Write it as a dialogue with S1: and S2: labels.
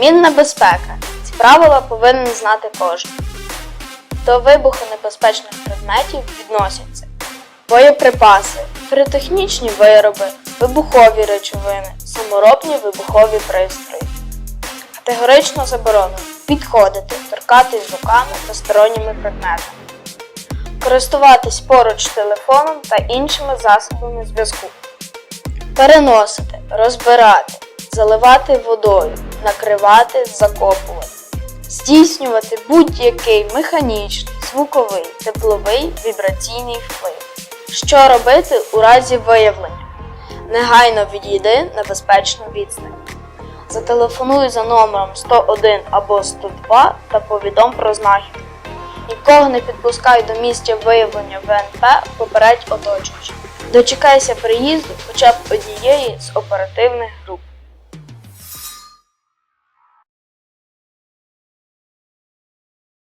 S1: Мінна безпека. Ці правила повинен знати кожен. До вибухонебезпечних предметів відносяться боєприпаси, піротехнічні вироби, вибухові речовини, саморобні вибухові пристрої. Категорично заборонено підходити, торкатись руками та сторонніми предметами, користуватись поруч телефоном та іншими засобами зв'язку, переносити, розбирати, заливати водою, накривати, закопувати, здійснювати будь-який механічний, звуковий, тепловий, вібраційний вплив. Що робити у разі виявлення? Негайно відійди на безпечну відстань. Зателефонуй за номером 101 або 102 та повідом про знахідку. Нікого не підпускай до місця виявлення ВНП, попередь оточуючих. Дочекайся приїзду хоча б однієї з оперативних груп.